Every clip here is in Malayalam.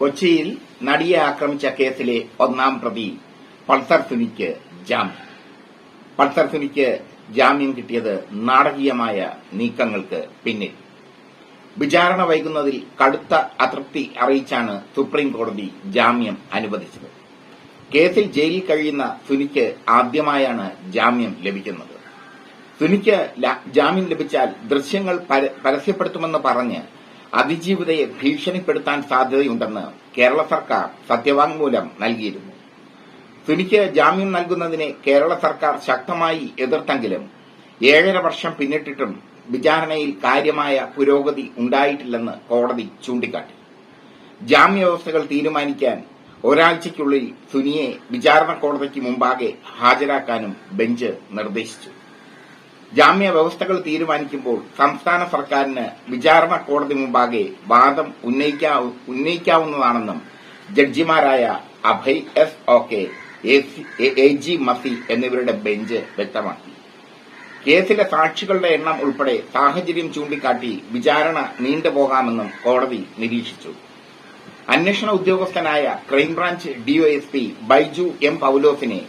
കൊച്ചിയിൽ നടിയെ ആക്രമിച്ച കേസിലെ ഒന്നാം പ്രതി പൾസർ സുനിക്ക് ജാമ്യം. പൾസർ സുനിക്ക് ജാമ്യം കിട്ടിയത് നാടകീയമായ നീക്കങ്ങൾക്ക് പിന്നിൽ. വിചാരണ വൈകുന്നതിൽ കടുത്ത അതൃപ്തി അറിയിച്ചാണ് സുപ്രീം കോടതി ജാമ്യം അനുവദിച്ചത്. കേസിൽ ജയിലിൽ കഴിയുന്ന സുനിക്ക് ആദ്യമായാണ് ജാമ്യം ലഭിക്കുന്നത്. സുനിക്ക് ജാമ്യം ലഭിച്ചാൽ ദൃശ്യങ്ങൾ പര- പരസ്യപ്പെടുത്തുമെന്ന് പറഞ്ഞ് അതിജീവിതയെ ഭീഷണിപ്പെടുത്താൻ സാധ്യതയുണ്ടെന്ന് കേരള സർക്കാർ സത്യവാങ്മൂലം നൽകിയിരുന്നു. സുനിക്ക് ജാമ്യം നൽകുന്നതിനെ കേരള സർക്കാർ ശക്തമായി എതിർത്തെങ്കിലും ഏഴര വർഷം പിന്നിട്ടിട്ടും വിചാരണയിൽ കാര്യമായ പുരോഗതി ഉണ്ടായിട്ടില്ലെന്ന് കോടതി ചൂണ്ടിക്കാട്ടി. ജാമ്യവ്യവസ്ഥകൾ തീരുമാനിക്കാൻ ഒരാഴ്ചയ്ക്കുള്ളിൽ സുനിയെ വിചാരണ കോടതിക്ക് മുമ്പാകെ ഹാജരാക്കാനും ബെഞ്ച് നിർദ്ദേശിച്ചു. ജാമ്യ വ്യവസ്ഥകൾ തീരുമാനിക്കുമ്പോൾ സംസ്ഥാന സർക്കാരിന് വിചാരണ കോടതി മുമ്പാകെ വാദം ഉന്നയിക്കാവു- ഉന്നയിക്കാവുന്നതാണെന്നും ജഡ്ജിമാരായ Abhay S Oka A G Masih എന്നിവരുടെ ബെഞ്ച് വ്യക്തമാക്കി. കേസിലെ സാക്ഷികളുടെ എണ്ണം ഉൾപ്പെടെ സാഹചര്യം ചൂണ്ടിക്കാട്ടി വിചാരണ നീണ്ടുപോകാമെന്നും കോടതി നിരീക്ഷിച്ചു. അന്വേഷണ ഉദ്യോഗസ്ഥനായ crime branch DySP Baiju M പൌലോസിനെ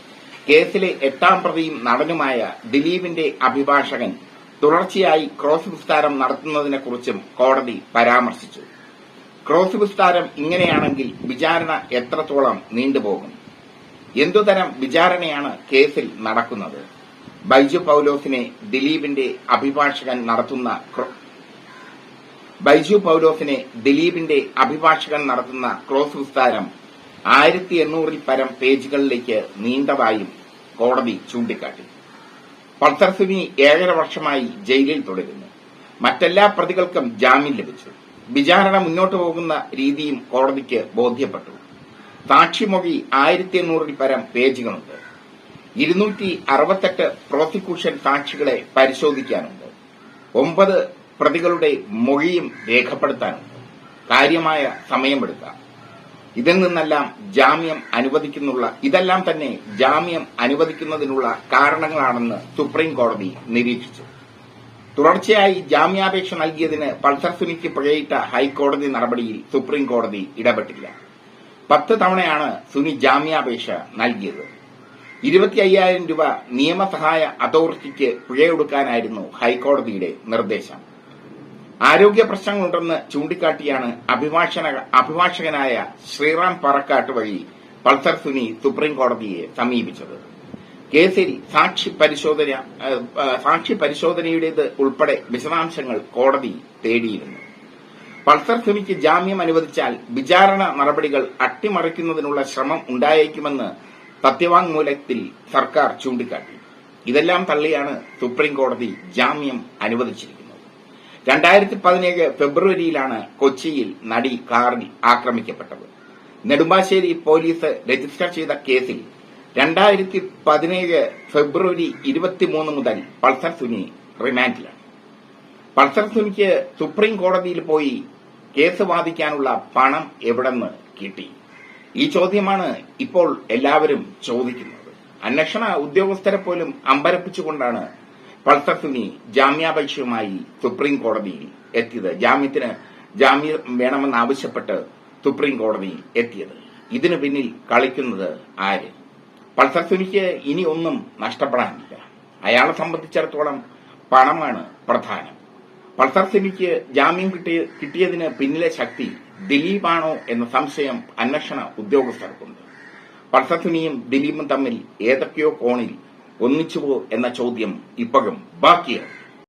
കേസിലെ എട്ടാം പ്രതിയും നടനുമായ ദിലീപിന്റെ അഭിഭാഷകൻ തുടർച്ചയായി ക്രോസ് വിസ്താരം നടത്തുന്നതിനെക്കുറിച്ചും കോടതി പരാമർശിച്ചു. ക്രോസ് വിസ്താരം ഇങ്ങനെയാണെങ്കിൽ വിചാരണ എത്രത്തോളം നീണ്ടുപോകും? എന്തുതരം വിചാരണയാണ് കേസിൽ നടക്കുന്നത്? ബൈജു പൌലോസിനെ ദിലീപിന്റെ അഭിഭാഷകൻ നടത്തുന്ന ബൈജു പൌലോസിനെ ദിലീപിന്റെ അഭിഭാഷകൻ നടത്തുന്ന ക്രോസ് വിസ്താരം ആയിരത്തി എണ്ണൂറിൽ പരം പേജുകളിലേക്ക് നീണ്ടതായും കോടതി ചൂണ്ടിക്കാട്ടി. പൾസർ ഏഴര വർഷമായി ജയിലിൽ തുടരുന്നു. മറ്റെല്ലാ പ്രതികൾക്കും ജാമ്യം ലഭിച്ചു. വിചാരണ മുന്നോട്ട് പോകുന്ന രീതിയും കോടതിക്ക് ബോധ്യപ്പെട്ടു. സാക്ഷിമൊഴി ആയിരത്തി എണ്ണൂറിൽ പരം പേജുകളുണ്ട്. ഇരുന്നൂറ്റി അറുപത്തെട്ട് പ്രോസിക്യൂഷൻ സാക്ഷികളെ പരിശോധിക്കാനുണ്ട്. ഒമ്പത് പ്രതികളുടെ മൊഴിയും രേഖപ്പെടുത്താനുണ്ട്. കാര്യമായ സമയമെടുക്കാം. ഇതിൽ നിന്നെല്ലാം ജാമ്യം അനുവദിക്കുന്നുള്ള ഇതെല്ലാം തന്നെ ജാമ്യം അനുവദിക്കുന്നതിനുള്ള കാരണങ്ങളാണെന്ന് സുപ്രീം കോടതി നിരീക്ഷിച്ചു. തുടർച്ചയായി ജാമ്യാപേക്ഷ നൽകിയതിന് പൾസർ സുനിക്ക് പിഴയിട്ട ഹൈക്കോടതി നടപടിയിൽ സുപ്രീം കോടതി ഇടപെട്ടില്ല. പത്ത് തവണയാണ് സുനി ജാമ്യാപേക്ഷ നൽകിയത്. ഇരുപത്തി അയ്യായിരം രൂപ നിയമസഹായ അതോറിറ്റിക്ക് പിഴയൊടുക്കാനായിരുന്നു ഹൈക്കോടതിയുടെ നിർദ്ദേശം. ആരോഗ്യ പ്രശ്നങ്ങളുണ്ടെന്ന് ചൂണ്ടിക്കാട്ടിയാണ് അഭിഭാഷക അഭിഭാഷകനായ ശ്രീറാം പറക്കാട്ട് വഴി പൾസർ സുനി സുപ്രീം കോടതിയെ സമീപിച്ചത്. കേസിൽ സാക്ഷി പരിശോധന സാക്ഷി പരിശോധനയുടേത് ഉൾപ്പെടെ വിശദാംശങ്ങൾ കോടതി തേടിയിരുന്നു. പൾസർ സുനിക്ക് ജാമ്യം അനുവദിച്ചാൽ വിചാരണ നടപടികൾ അട്ടിമറിക്കുന്നതിനുള്ള ശ്രമം ഉണ്ടായേക്കുമെന്ന് സത്യവാങ്മൂലത്തിൽ സർക്കാർ ചൂണ്ടിക്കാട്ടി. ഇതെല്ലാം തള്ളിയാണ് സുപ്രീം കോടതി ജാമ്യം അനുവദിച്ചിരിക്കുന്നത്. രണ്ടായിരത്തി പതിനേഴ് ഫെബ്രുവരിയിലാണ് കൊച്ചിയിൽ നടി കാറിൽ ആക്രമിക്കപ്പെട്ടത്. നെടുമ്പാശ്ശേരി പോലീസ് രജിസ്റ്റർ ചെയ്ത കേസിൽ രണ്ടായിരത്തി പതിനേഴ് ഫെബ്രുവരി ഇരുപത്തിമൂന്ന് മുതൽ പൾസർ സുനി റിമാൻഡിലാണ്. പൾസർ സുനിക്ക് സുപ്രീം കോടതിയിൽ പോയി കേസ് വാദിക്കാനുള്ള പണം എവിടെന്ന് കിട്ടി? ഈ ചോദ്യമാണ് ഇപ്പോൾ എല്ലാവരും ചോദിക്കുന്നത്. അന്വേഷണ ഉദ്യോഗസ്ഥരെ പോലും അമ്പരപ്പിച്ചുകൊണ്ടാണ് പൾസർ സുനി ജാമ്യാപേക്ഷയുമായി സുപ്രീം കോടതിയിൽ എത്തിയത്. ജാമ്യത്തിന് ജാമ്യം വേണമെന്നാവശ്യപ്പെട്ട് സുപ്രീം കോടതിയിൽ എത്തിയത്. ഇതിനു പിന്നിൽ കളിക്കുന്നത് ആര്? പൾസത്തുനിക്ക് ഇനി ഒന്നും നഷ്ടപ്പെടാനില്ല. അയാളെ സംബന്ധിച്ചിടത്തോളം പണമാണ് പ്രധാനം. പൾസർ സിനിക്ക് ജാമ്യം കിട്ടിയ കിട്ടിയതിന് പിന്നിലെ ശക്തി ദിലീപാണോ എന്ന സംശയം അന്വേഷണ ഉദ്യോഗസ്ഥർക്കുണ്ട്. പൾസർ സിനിയും ദിലീപും തമ്മിൽ ഏതൊക്കെയോ കോണിൽ ഒന്നിച്ചുവോ എന്ന ചോദ്യം ഇപ്പോഴും ബാക്കിയാണ്.